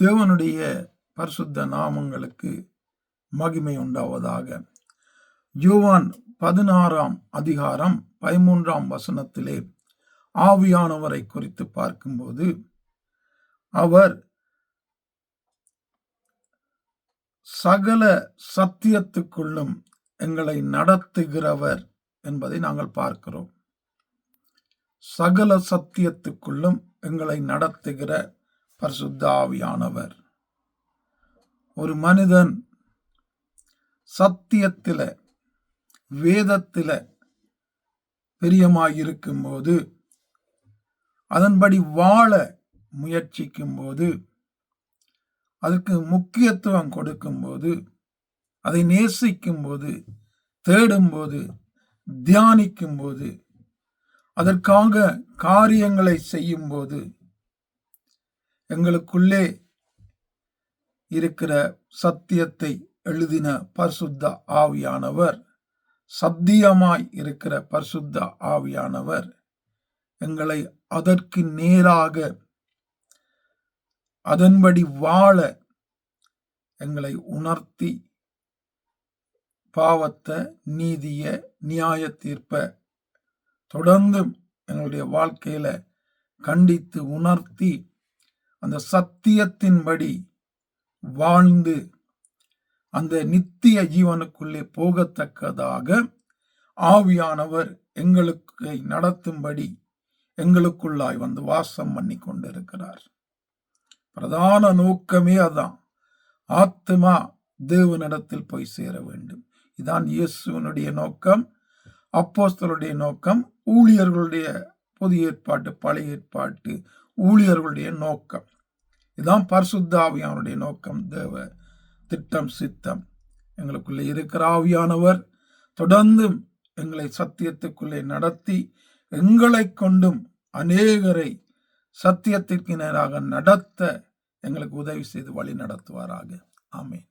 தேவனுடைய பரிசுத்த நாமங்களுக்கு மகிமை உண்டாவதாக. யோவான் பதினாறாம் அதிகாரம் பதிமூன்றாம் வசனத்திலே ஆவியானவரை குறித்து பார்க்கும்போது அவர் சகல சத்தியத்துக்குள்ளும் எங்களை நடத்துகிறவர் என்பதை நாங்கள் பார்க்கிறோம். சகல சத்தியத்துக்குள்ளும் எங்களை நடத்துகிற பரிசுத்தாவியானவர். ஒரு மனிதன் சத்தியத்தில் வேதத்தில் பிரியமாயிருக்கும் போது அதன்படி வாழ முயற்சிக்கும் போது அதற்கு முக்கியத்துவம் கொடுக்கும்போது அதை நேசிக்கும் போது தேடும்போது தியானிக்கும் போது அதற்காக காரியங்களை செய்யும்போது எங்களுக்குள்ளே இருக்கிற சத்தியத்தை எழுதின பரிசுத்த ஆவியானவர் சத்தியமாய் இருக்கிற பரிசுத்த ஆவியானவர் எங்களை அதற்கு நேராக அதன்படி வாழ எங்களை உணர்த்தி பாவத்தை நீதிய நியாய தீர்ப்ப தொடர்ந்தும் எங்களுடைய வாழ்க்கையில கண்டித்து உணர்த்தி அந்த சத்தியத்தின்படி வாழ்ந்து அந்த நித்திய ஜீவனுக்குள்ளே போகத்தக்கதாக ஆவியானவர் எங்களுக்கு நடத்தும்படி எங்களுக்குள்ளாய் வந்து வாசம் பண்ணி கொண்டிருக்கிறார். பிரதான நோக்கமே அதான். ஆத்மா தேவனிடத்தில் போய் சேர வேண்டும். இதான் இயேசுவனுடைய நோக்கம் அப்போஸ்தலுடைய நோக்கம் ஊழியர்களுடைய புதிய ஏற்பாட்டு பழைய ஏற்பாட்டு ஊழியர்களுடைய நோக்கம். இதுதான் பரிசுத்த ஆவியானுடைய நோக்கம். தேவ திட்டம் சித்தம். எங்களுக்குள்ளே இருக்கிற ஆவியானவர் தொடர்ந்து எங்களை சத்தியத்துக்குள்ளே நடத்தி எங்களை கொண்டும் அநேகரை சத்தியத்திற்கு நேராக நடத்த எங்களுக்கு உதவி செய்து வழி நடத்துவாராக. ஆமேன்.